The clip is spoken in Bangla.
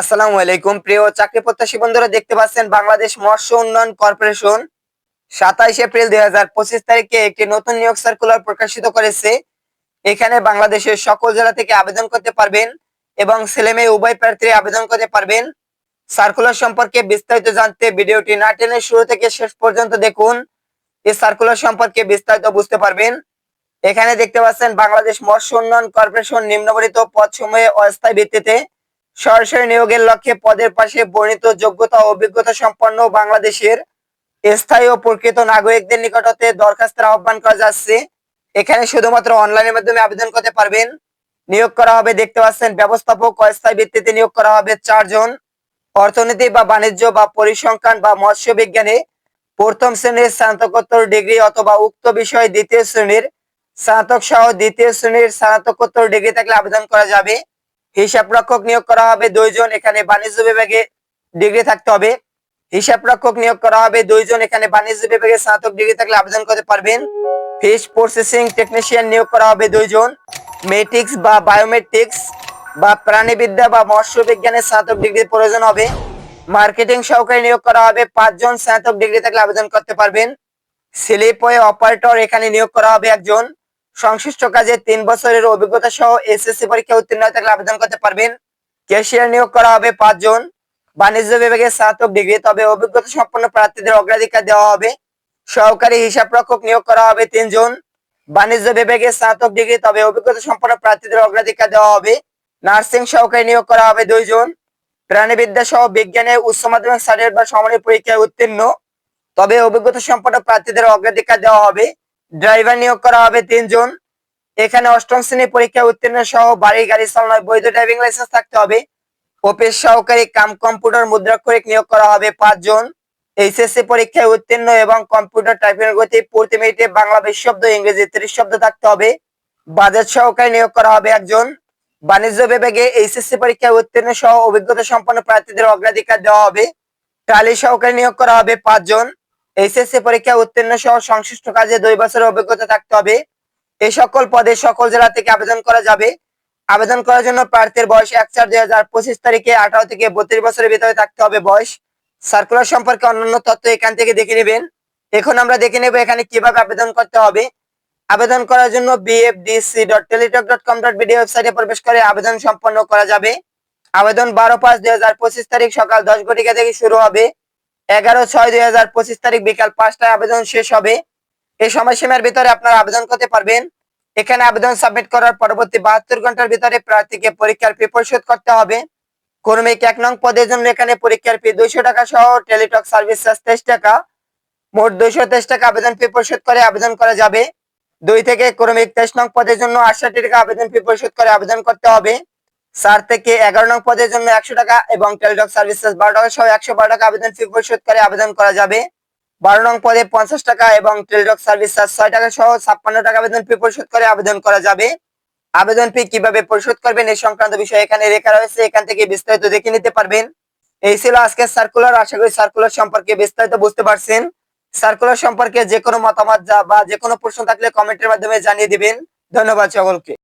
আসসালামু আলাইকুম। প্রিয় চাকরি প্রত্যাশী বন্ধুরা, দেখতে পাচ্ছেন বাংলাদেশ মৎস্য উন্নয়ন কর্পোরেশন সাতাইশ এপ্রিল দুই হাজার পঁচিশ তারিখে একটি নতুন নিয়োগ সার্কুলার প্রকাশিত করেছে। এখানে বাংলাদেশের সকল জেলা থেকে আবেদন করতে পারবেন এবং ছেলে মেয়ে উভয় প্রার্থী আবেদন করতে পারবেন। সার্কুলার সম্পর্কে বিস্তারিত জানতে ভিডিওটি না টেনে শুরু থেকে শেষ পর্যন্ত দেখুন। এই সার্কুলার সম্পর্কে বিস্তারিত বুঝতে পারবেন। এখানে দেখতে পাচ্ছেন বাংলাদেশ মৎস্য উন্নয়ন কর্পোরেশন নিম্নবরিত পদ সময়ে অস্থায়ী ভিত্তিতে সরাসরি নিয়োগের লক্ষ্যে পদের পাশে বর্ণিত যোগ্যতা ও অভিজ্ঞতা সম্পন্ন বাংলাদেশের স্থায়ী ও প্রকৃত নাগরিকদের নিকট হতে দরখাস্তের আহ্বান করা যাচ্ছে। এখানে শুধুমাত্র অনলাইনের মাধ্যমে আবেদন করতে পারবেন। নিয়োগ করা হবে, দেখতে পাচ্ছেন, ব্যবস্থাপক অস্থায়ী ভিত্তিতে নিয়োগ করা হবে চারজন। অর্থনীতি বা বাণিজ্য বা পরিসংখ্যান বা মৎস্য বিজ্ঞানে প্রথম শ্রেণির স্নাতকোত্তর ডিগ্রি অথবা উক্ত বিষয়ে দ্বিতীয় শ্রেণির স্নাতক সহ দ্বিতীয় শ্রেণির স্নাতকোত্তর ডিগ্রি থাকলে আবেদন করা যাবে। হিসাব রক্ষক নিয়োগ করা হবে দুইজন, এখানে বাণিজ্য বিভাগে ডিগ্রি থাকতে হবে। হিসাব রক্ষক নিয়োগ করা হবে দুইজন, এখানে বাণিজ্য বিভাগে স্নাতক ডিগ্রি থাকলে আবেদন করতে পারবেন। ফিশ প্রসেসিং টেকনিশিয়ান নিয়োগ করা হবে দুইজন। মেট্রিক্স বা বায়োমেট্রিক্স বা প্রাণীবিদ্যা বা মৎস্য বিজ্ঞানের স্নাতক ডিগ্রির প্রয়োজন হবে। মার্কেটিং সহকারী নিয়োগ করা হবে, পাঁচজন স্নাতক ডিগ্রি থাকলে আবেদন করতে পারবেন। স্লিপ অপারেটর এখানে নিয়োগ করা হবে একজন। সংশ্লিষ্ট কাজে তিন বছরের অভিজ্ঞতা সহ এসএসসি পরীক্ষা উত্তীর্ণ থাকলে আবেদন করতে পারবেন। ক্যাশিয়ার নিয়োগ করা হবে পাঁচজন বাণিজ্য বিভাগে স্নাতক ডিগ্রি, তবে অভিজ্ঞতা সম্পন্ন প্রার্থীদের অগ্রাধিকার দেওয়া হবে। সহকারী হিসাব রক্ষক নিয়োগ করা হবে তিনজন বাণিজ্য বিভাগে স্নাতক ডিগ্রি, তবে অভিজ্ঞতা সম্পন্ন প্রার্থীদের অগ্রাধিকার দেওয়া হবে। নার্সিং সহকারী নিয়োগ করা হবে দুইজন প্রাণীবিদ্যা সহ বিজ্ঞানে উচ্চ মাধ্যমিক সার্টিফিকেট বা সমানের পরীক্ষায় উত্তীর্ণ। তবে অভিজ্ঞতা সম্পন্ন প্রার্থীদের অগ্রাধিকার দেওয়া হবে। ড্রাইভার নিয়োগ করা হবে তিনজন। এখানে অষ্টম শ্রেণি পরীক্ষা উত্তীর্ণ সহ বাড়ি, গাড়ি চালানোর বৈধ ড্রাইভিং লাইসেন্স থাকতে হবে। অফিস সহকারী কাম, কম্পিউটার, মুদ্রাক্ষরিক নিয়োগ করা হবে পাঁচজন। এইচএসসি পরীক্ষায় উত্তীর্ণ এবং কম্পিউটার টাইপিং গতি প্রতি মিনিটে বাংলা বিশ শব্দ, ইংরেজি ত্রিশ শব্দ থাকতে হবে। বাজেট সহকারী নিয়োগ করা হবে একজন। বাণিজ্য বিভাগে এইচএসসি পরীক্ষায় উত্তীর্ণ সহ অভিজ্ঞতা সম্পন্ন প্রার্থীদের অগ্রাধিকার দেওয়া হবে। টালি সহকারী নিয়োগ করা হবে পাঁচজন। এইচএসসি পরীক্ষা উত্তীর্ণ সহ সংশ্লিষ্ট কাজে দুই বছরের অভিজ্ঞতা থাকতে হবে। এই সকল পদে সকল জেলা থেকে আবেদন করা যাবে। আবেদন করার জন্য প্রার্থীর বয়স এক চার দুই হাজার পঁচিশ তারিখে আঠারো থেকে বত্রিশ বছরের ভিতরে থাকতে হবে বয়স। সার্কুলার সম্পর্কে অন্যান্য তথ্য এখান থেকে দেখে নেবেন। এখন আমরা দেখে নেব এখানে কীভাবে আবেদন করতে হবে। আবেদন করার জন্য BFDC dot Teletalk dot com dot BD ওয়েবসাইটে প্রবেশ করে আবেদন সম্পন্ন করা যাবে। আবেদন বারো পাঁচ দুই হাজার পঁচিশ তারিখ সকাল দশ ঘটিকা থেকে শুরু হবে। এগারো ছয় দুই হাজার পঁচিশ তারিখ বিকাল পাঁচটায় আবেদন শেষ হবে। এই সময়সীমার ভিতরে আপনারা আবেদন করতে পারবেন। এখানে আবেদন সাবমিট করার পরবর্তী বাহাত্তর ঘণ্টার ভিতরে প্রার্থীকে পরীক্ষার ফি পরিশোধ করতে হবে। কর্মিক এক নং পদের জন্য এখানে পরীক্ষার ফি দুইশো টাকা সহ টেলিটক সার্ভিস চার্জ তেইশ টাকা, মোট দুইশো তেইশ টাকা আবেদন ফি পরিশোধ করে আবেদন করা যাবে। দুই থেকে কর্মিক তেইশ নং পদের জন্য আটষট্টি টাকা আবেদন ফি পরিশোধ করে আবেদন করতে হবে। চার থেকে এগারো নং পদের জন্য একশো টাকা এবং টেলিটক সার্ভিস চার্জ বারো টাকা সহ একশো বারো টাকা আবেদন ফি করে আবেদন করা যাবে। বারো নং পদে পঞ্চাশ টাকা এবং টেলিটক সার্ভিস চার্জ ছয় টাকা সহ ছাপ্পান্ন টাকা আবেদন ফি পরিশোধ করে আবেদন করা যাবে। আবেদন ফি কীভাবে পরিশোধ করবেন এই সংক্রান্ত বিষয় এখানে লেখা রয়েছে, এখান থেকে বিস্তারিত দেখে নিতে পারবেন। এই ছিল আজকের সার্কুলার আশা করি সার্কুলার সম্পর্কে বিস্তারিত বুঝতে পারছেন। সার্কুলার সম্পর্কে যে কোনো মতামত বা যে কোনো প্রশ্ন থাকলে কমেন্টের মাধ্যমে জানিয়ে দিবেন। ধন্যবাদ সকলকে।